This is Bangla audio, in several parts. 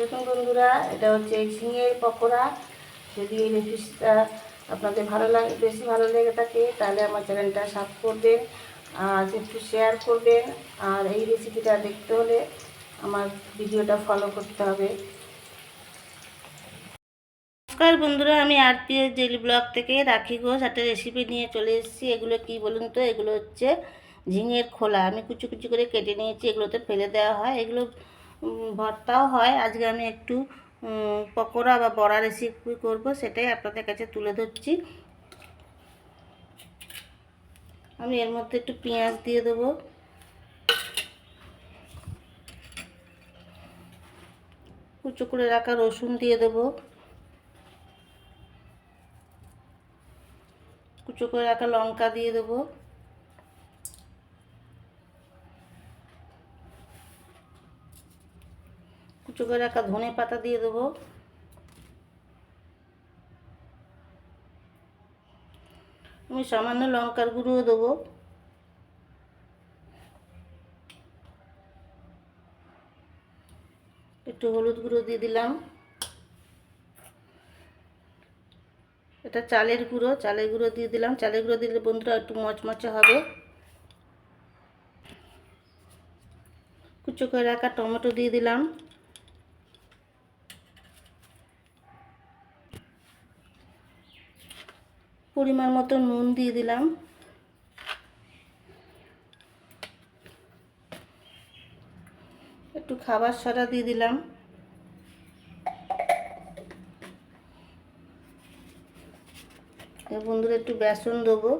দেখুন বন্ধুরা, এটা হচ্ছে ঝিঙের পকোড়া। যদি এই রেসিপিটা আপনাদের ভালো লাগে, বেশি ভালো লেগে থাকে, তাহলে আমার চ্যানেলটা সাবস্ক্রাইব করবেন, আর একটু শেয়ার করবেন। আর এই রেসিপিটা দেখতে হলে আমার ভিডিওটা ফলো করতে হবে। নমস্কার বন্ধুরা, আমি আরপিএস ডেলি ব্লগ থেকে রাখি ঘোষ একটা রেসিপি নিয়ে চলে এসেছি। এগুলো কি বলুন তো? এগুলো হচ্ছে ঝিঙের খোলা। আমি কুচু কুচু করে কেটে নিয়েছি। এগুলোতে ফেলে দেওয়া হয়। এগুলো ভর্তাও হয়। আজকে আমি একটু পকোড়া বা বড়া রেসিপি করব, সেটাই আপনাদের কাছে তুলে ধরছি। আমি এর মধ্যে একটু পেঁয়াজ দিয়ে দেবো। কুচো করে রাখা রসুন দিয়ে দেবো। কুচো করে রাখা লঙ্কা দিয়ে দেবো। কুচো করে রাখা ধনে পাতা দিয়ে দেবো। আমি সামান্য লঙ্কার গুঁড়োও দেবো। একটু হলুদ গুঁড়ো দিয়ে দিলাম। এটা চালের গুঁড়ো চালের গুঁড়ো দিয়ে দিলাম। চালের গুঁড়ো দিলে বন্ধুরা একটু মচমচে হবে। কুচো করে রাখা টমেটো দিয়ে দিলাম। পরিমাণ মতো নুন দিয়ে দিলাম। একটু খাবার সোডা দিয়ে দিলাম। বন্ধুরা একটু বেসন দেবো।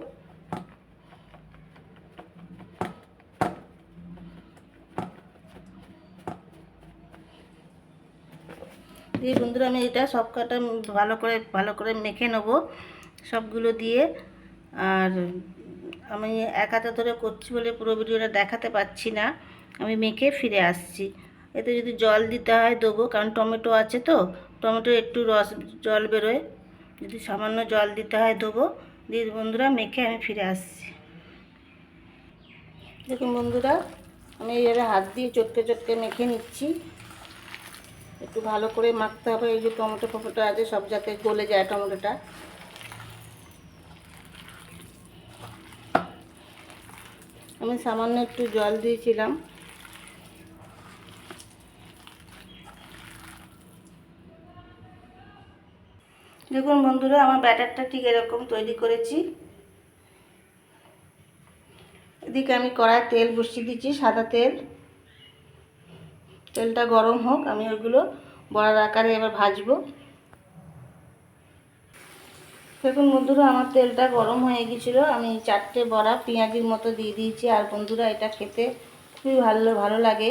দিয়ে বন্ধুরা আমি এটা সব কটা ভালো করে ভালো করে মেখে নেব। সবগুলো দিয়ে। আর আমি এক হাতে ধরে করছি বলে পুরো ভিডিওটা দেখাতে পাচ্ছি না। আমি মেখে ফিরে আসছি। এতে যদি জল দিতে হয় দেবো, কারণ টমেটো আছে তো। টমেটো একটু রস জল বেরোয়। যদি সামান্য জল দিতে হয় দেবো। দিয়ে বন্ধুরা মেখে আমি ফিরে আসছি। দেখুন বন্ধুরা, আমি এইভাবে হাত দিয়ে চটকে চটকে মেখে নিচ্ছি। একটু ভালো করে মাখতে হবে। এই যে টমেটো ফমেটো আছে, সব যাতে গলে যায় টমেটোটা। আমি সামান্য একটু জল দিয়েছিলাম। দেখুন বন্ধুরা, আমার ব্যাটারটা ঠিক এরকম তৈরি করেছি। এদিকে আমি কড়ায় তেল বসিয়ে দিচ্ছি সাদা তেল। তেলটা গরম হোক, আমি ওইগুলো বড়ার আকারে এবার ভাজবো। দেখুন বন্ধুরা, আমার তেলটা গরম হয়ে গেছিল। আমি চারটে বড়া পেঁয়াজির মতো দিয়ে দিয়েছি। আর বন্ধুরা, এটা খেতে খুবই ভালো ভালো লাগে।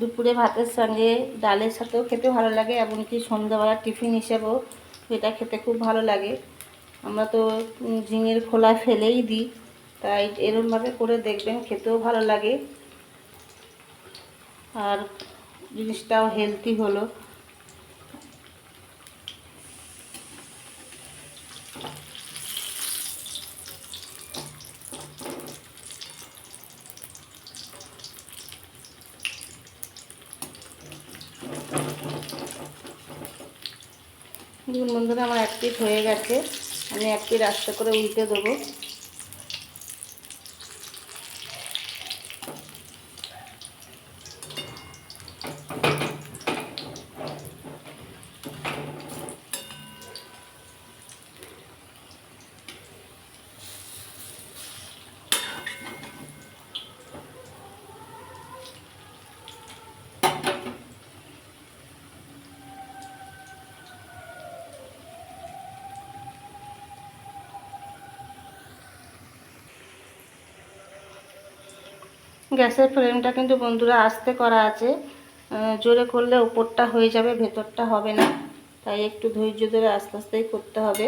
দুপুরে ভাতের সঙ্গে ডালের সাথেও খেতে ভালো লাগে, এমনকি সন্ধ্যাবেলা টিফিন হিসেবেও এটা খেতে খুব ভালো লাগে। আমরা তো ঝিঙের খোলা ফেলেই দিই, তাই এরমভাবে করে দেখবেন, খেতেও ভালো লাগে। আর জিনিসটাও হেলদি হলো। দেখুন বন্ধুরা আমার এক পিঠ হয়ে গেছে। আমি এক পিঠ আস্তে করে উল্টে দেবো। গ্যাসের ফ্লেমটা কিন্তু বন্ধুরা আস্তে করা আছে। জোরে করলে ওপরটা হয়ে যাবে, ভেতরটা হবে না। তাই একটু ধৈর্য ধরে আস্তে আস্তেই করতে হবে।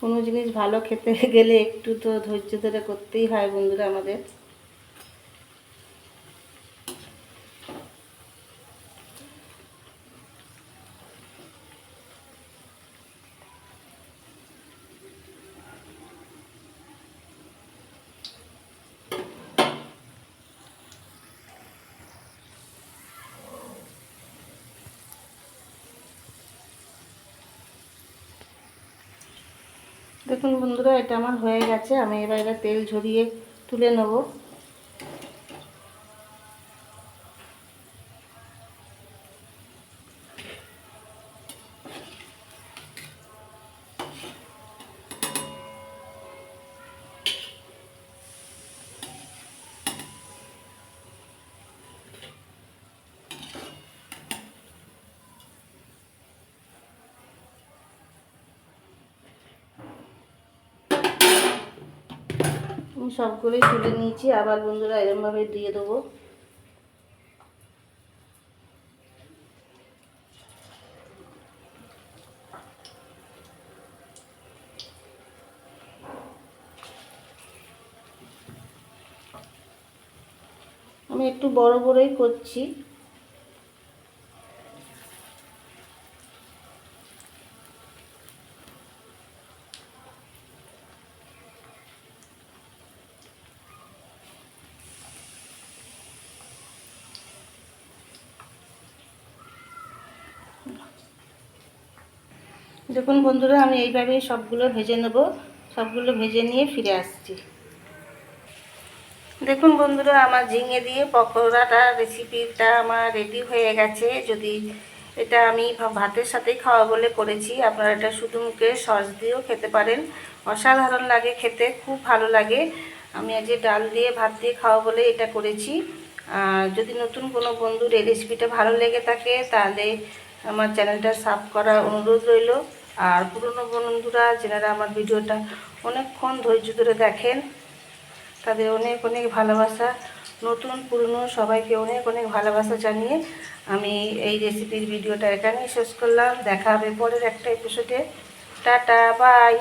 কোনো জিনিস ভালো খেতে গেলে একটু তো ধৈর্য ধরে করতেই হয় বন্ধুরা আমাদের। দেখুন বন্ধুরা এটা আমার হয়ে গেছে। আমি এবার এটা তেল ঝরিয়ে তুলে নেব। সবগুলোই তুলে নিয়েছি। আবার বন্ধুরা এরমভাবে দিয়ে দেবো। আমি একটু বড় বড়ই করছি। দেখুন বন্ধুরা, আমি এইভাবেই সবগুলো ভেজে নেব। সবগুলো ভেজে নিয়ে ফিরে আসছি। দেখুন বন্ধুরা, আমার ঝিঙে দিয়ে পকোড়াটা, রেসিপিটা আমার রেডি হয়ে গেছে। যদি এটা আমি ভাতের সাথেই খাওয়া বলে করেছি, আপনারা এটা শুধু মুখে সস দিয়েও খেতে পারেন। অসাধারণ লাগে খেতে, খুব ভালো লাগে। আমি আজ ডাল দিয়ে ভাত দিয়ে খাওয়া বলে এটা করেছি। যদি নতুন কোনো বন্ধুর এই রেসিপিটা ভালো লেগে থাকে, তাহলে আমার চ্যানেলটা সাব করার অনুরোধ রইল। আর পুরনো বন্ধুরা যেনারা আমার ভিডিওটা অনেকক্ষণ ধৈর্য ধরে দেখেন, তাদের অনেক অনেক ভালোবাসা। নতুন, পুরনো, সবাইকে অনেক অনেক ভালোবাসা জানিয়ে আমি এই রেসিপির ভিডিওটা এখানেই শেষ করলাম। দেখা হবে পরের একটা এপিসোডে টাটা বাই